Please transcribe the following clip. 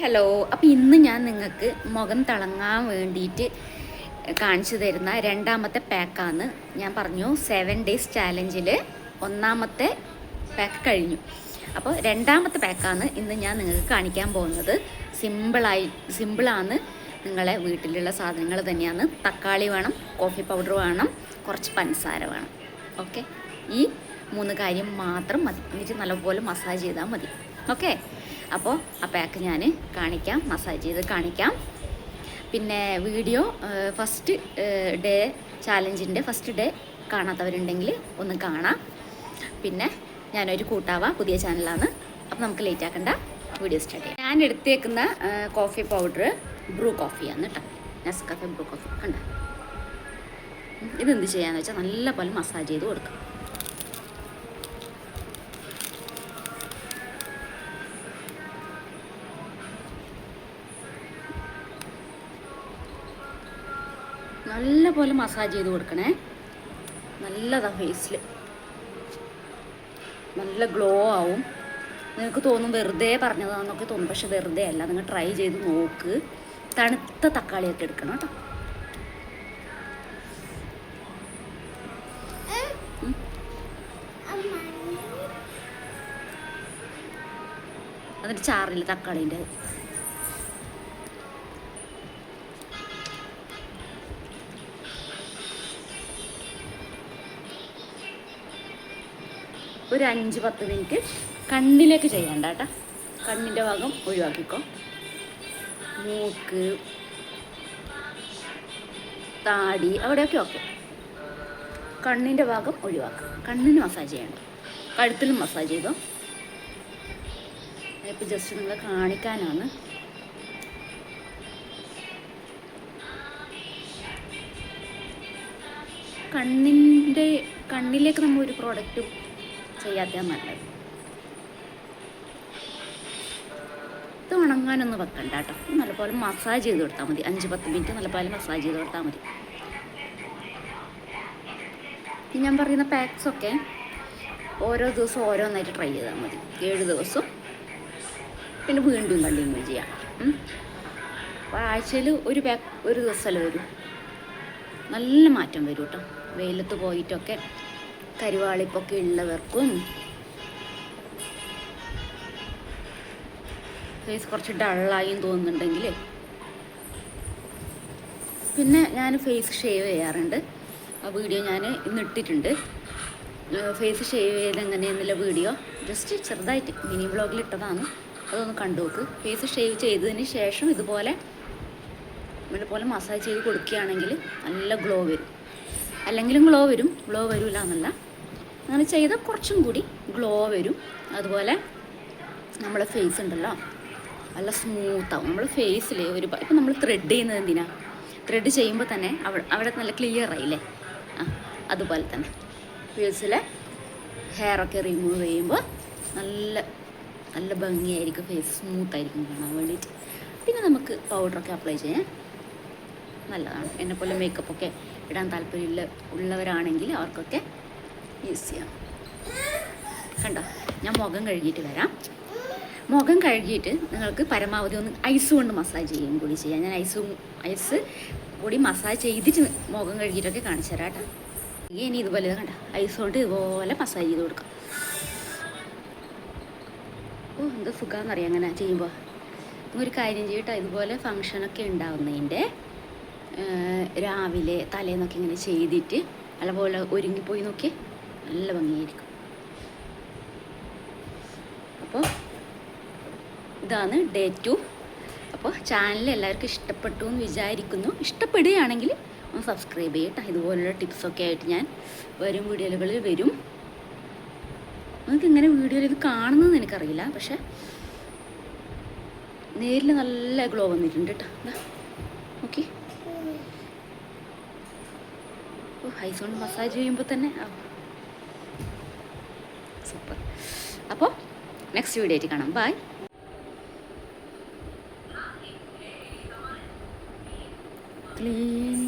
Hello അപ്പോൾ ഇന്ന് ഞാൻ നിങ്ങൾക്ക് മുഖം തിളങ്ങാൻ വേണ്ടിയിട്ട് കാണിച്ചു തരുന്ന രണ്ടാമത്തെ പാക്കാണ്. ഞാൻ പറഞ്ഞു സെവൻ ഡേയ്സ് ചാലഞ്ചിൽ ഒന്നാമത്തെ പാക്ക് കഴിഞ്ഞു. അപ്പോൾ രണ്ടാമത്തെ പാക്കാണ് ഇന്ന് ഞാൻ നിങ്ങൾക്ക് കാണിക്കാൻ പോകുന്നത്. സിമ്പിളായി സിമ്പിളാണ് നിങ്ങളെ വീട്ടിലുള്ള സാധനങ്ങൾ തന്നെയാണ്. തക്കാളി വേണം കോഫി പൗഡർ വേണം കുറച്ച് പഞ്ചസാര വേണം. ഓക്കെ ഈ മൂന്ന് കാര്യം മാത്രം മതി. എന്നിട്ട് നല്ലപോലെ മസാജ് ചെയ്താൽ മതി. ഓക്കെ അപ്പോൾ ആ പാക്ക് ഞാൻ കാണിക്കാം മസാജ് ചെയ്ത് കാണിക്കാം. പിന്നെ വീഡിയോ ഫസ്റ്റ് ഡേ ചാലഞ്ചിന്റെ ഫസ്റ്റ് ഡേ കാണാത്തവരുണ്ടെങ്കിൽ ഒന്ന് കാണാം. പിന്നെ ഞാനൊരു കൂട്ടാവ പുതിയ ചാനലാണ് അപ്പോൾ നമുക്ക് ലേറ്റ് ആക്കണ്ട വീഡിയോ സ്റ്റാർട്ട് ചെയ്യാം. ഞാൻ എടുത്തേക്കുന്ന കോഫി പൗഡർ ബ്രൂ കോഫിയാണ് കേട്ടോ നെസ്കഫെ ബ്രൂ കോഫി കണ്ട? ഇതെന്ത് ചെയ്യാന്ന് വെച്ചാൽ നല്ല പോലെ മസാജ് ചെയ്ത് കൊടുക്കാം. നല്ല പോലെ മസാജ് ചെയ്ത് കൊടുക്കണേ. നല്ലതാ ഫേസിൽ നല്ല ഗ്ലോ ആവും. നിങ്ങൾക്ക് തോന്നും വെറുതെ പറഞ്ഞതാണെന്നൊക്കെ തോന്നും. പക്ഷെ വെറുതെ അല്ല. നിങ്ങൾ ട്രൈ ചെയ്ത് നോക്ക്. തണുത്ത തക്കാളിയൊക്കെ എടുക്കണം കേട്ടോ. അതിന്റെ ചാറില്ല തക്കാളീന്റെ ഒരു അഞ്ച് പത്ത് മിനിറ്റ് കണ്ണിലേക്ക് ചെയ്യണ്ട കേട്ടോ കണ്ണിന്റെ ഭാഗം ഒഴിവാക്കിക്കോ. മൂക്ക് താടി അവിടെയൊക്കെ ഓക്കെ. കണ്ണിന്റെ ഭാഗം ഒഴിവാക്കുക കണ്ണിന് മസാജ് ചെയ്യണം കഴുത്തിലും മസാജ് ചെയ്തോ. ഇപ്പോൾ ജസ്റ്റ് നിങ്ങളെ കാണിക്കാനാണ്. കണ്ണിന്റെ കണ്ണിലേക്ക് നമ്മൾ ഒരു പ്രോഡക്റ്റും ചെയ്യാത്ത നല്ലത്. ഇത് ഉണങ്ങാനൊന്നും വെക്കണ്ട കേട്ടോ. നല്ലപോലെ മസാജ് ചെയ്ത് കൊടുത്താൽ മതി. അഞ്ച് പത്ത് മിനിറ്റ് നല്ലപോലെ മസാജ് ചെയ്ത് കൊടുത്താൽ മതി. ഞാൻ പറയുന്ന പാക്സൊക്കെ ഓരോ ദിവസവും ഓരോന്നായിട്ട് ട്രൈ ചെയ്താൽ മതി. ഏഴ് ദിവസം. പിന്നെ വീണ്ടും കണ്ടിന്യൂ ചെയ്യാം. അപ്പോൾ ആഴ്ചയിൽ ഒരു പാക്ക് ഒരു ദിവസമല്ലേ വരും? നല്ല മാറ്റം വരും കേട്ടോ. വെയിലത്ത് പോയിട്ടൊക്കെ കരുവാളിപ്പൊക്കെ ഉള്ളവർക്കും. ഫേസ് കുറച്ച് ഡള്ളായും തോന്നുന്നുണ്ടെങ്കിൽ പിന്നെ ഞാൻ ഫേസ് ഷേവ് ചെയ്യാറുണ്ട്. ആ വീഡിയോ ഞാൻ ഇന്ന് ഇട്ടിട്ടുണ്ട്. ഫേസ് ഷേവ് ചെയ്ത് എങ്ങനെയെന്നുള്ള വീഡിയോ ജസ്റ്റ് ചെറുതായിട്ട് മിനി വ്ളോഗിൽ ഇട്ടതാണ്. അതൊന്ന് കണ്ടു നോക്ക്. ഫേസ് ഷേവ് ചെയ്തതിന് ശേഷം ഇതുപോലെ ഇതുപോലെ മസാജ് ചെയ്ത് കൊടുക്കുകയാണെങ്കിൽ നല്ല ഗ്ലോ വരും. അല്ലെങ്കിലും ഗ്ലോ വരും. ഗ്ലോ വരില്ല എന്നല്ല അങ്ങനെ ചെയ്താൽ കുറച്ചും കൂടി ഗ്ലോ വരും. അതുപോലെ നമ്മളെ ഫേസ് ഉണ്ടല്ലോ നല്ല സ്മൂത്താവും നമ്മൾ ഫേസിൽ ഒരു ഇപ്പം നമ്മൾ ത്രെഡ് ചെയ്യുന്നത് എന്തിനാ? ത്രെഡ് ചെയ്യുമ്പോൾ തന്നെ അവിടെ അവിടെ നല്ല ക്ലിയർ ആയില്ലേ? ആ അതുപോലെ തന്നെ. ഫേസിലെ ഹെയറൊക്കെ റിമൂവ് ചെയ്യുമ്പോൾ നല്ല നല്ല ഭംഗിയായിരിക്കും ഫേസ് സ്മൂത്തായിരിക്കും കാണാൻ വേണ്ടിയിട്ട്. പിന്നെ നമുക്ക് പൗഡറൊക്കെ അപ്ലൈ ചെയ്യാൻ നല്ലതാണ്. എന്നെപ്പോലെ മേക്കപ്പൊക്കെ ഇടാൻ താല്പര്യമില്ല ഉള്ളവരാണെങ്കിൽ അവർക്കൊക്കെ ചെയ്യാം കണ്ടോ? ഞാൻ മുഖം കഴുകിയിട്ട് വരാം. മുഖം കഴുകിയിട്ട് നിങ്ങൾക്ക് പരമാവധി ഒന്ന് ഐസ് കൊണ്ട് മസാജ് ചെയ്യും കൂടി ചെയ്യാം. ഞാൻ ഐസും ഐസ് കൂടി മസാജ് ചെയ്തിട്ട് മുഖം കഴുകിയിട്ടൊക്കെ കാണിച്ചു തരാം കേട്ടോ. ഇനി ഇതുപോലെ കണ്ട? ഐസ് കൊണ്ട് ഇതുപോലെ മസാജ് ചെയ്ത് കൊടുക്കാം. ഓ എന്താ സുഖമെന്നറിയാം അങ്ങനെ ചെയ്യുമ്പോൾ ഒരു കാര്യം ചെയ്യട്ടോ. ഇതുപോലെ ഫങ്ഷനൊക്കെ ഉണ്ടാവുന്നതിന്റെ രാവിലെ തലേന്നൊക്കെ ഇങ്ങനെ ചെയ്തിട്ട് അതുപോലെ ഒരുങ്ങിപ്പോയി നോക്കി നല്ല ഭംഗിയായിരിക്കും. അപ്പോൾ ഇതാണ് ഡേ ടു അപ്പോൾ ചാനൽ എല്ലാവർക്കും ഇഷ്ടപ്പെട്ടു എന്ന് വിചാരിക്കുന്നു. ഇഷ്ടപ്പെടുകയാണെങ്കിൽ ഒന്ന് സബ്സ്ക്രൈബ് ചെയ്യട്ടെ. ഇതുപോലുള്ള ടിപ്സൊക്കെ ആയിട്ട് ഞാൻ വരും വീഡിയോകളിൽ വരും. നിങ്ങൾക്ക് ഇങ്ങനെ വീഡിയോയിൽ ഇത് കാണുന്നത് എനിക്കറിയില്ല. പക്ഷെ നേരിൽ നല്ല ഗ്ലോ വന്നിട്ടുണ്ട് കേട്ടോ ഓക്കെ ഓ ഐസ് കൊണ്ട് മസാജ് ചെയ്യുമ്പോൾ തന്നെ. സൂപ്പർ. അപ്പോൾ നെക്സ്റ്റ് വീഡിയോ ആയിട്ട് കാണാം. By clean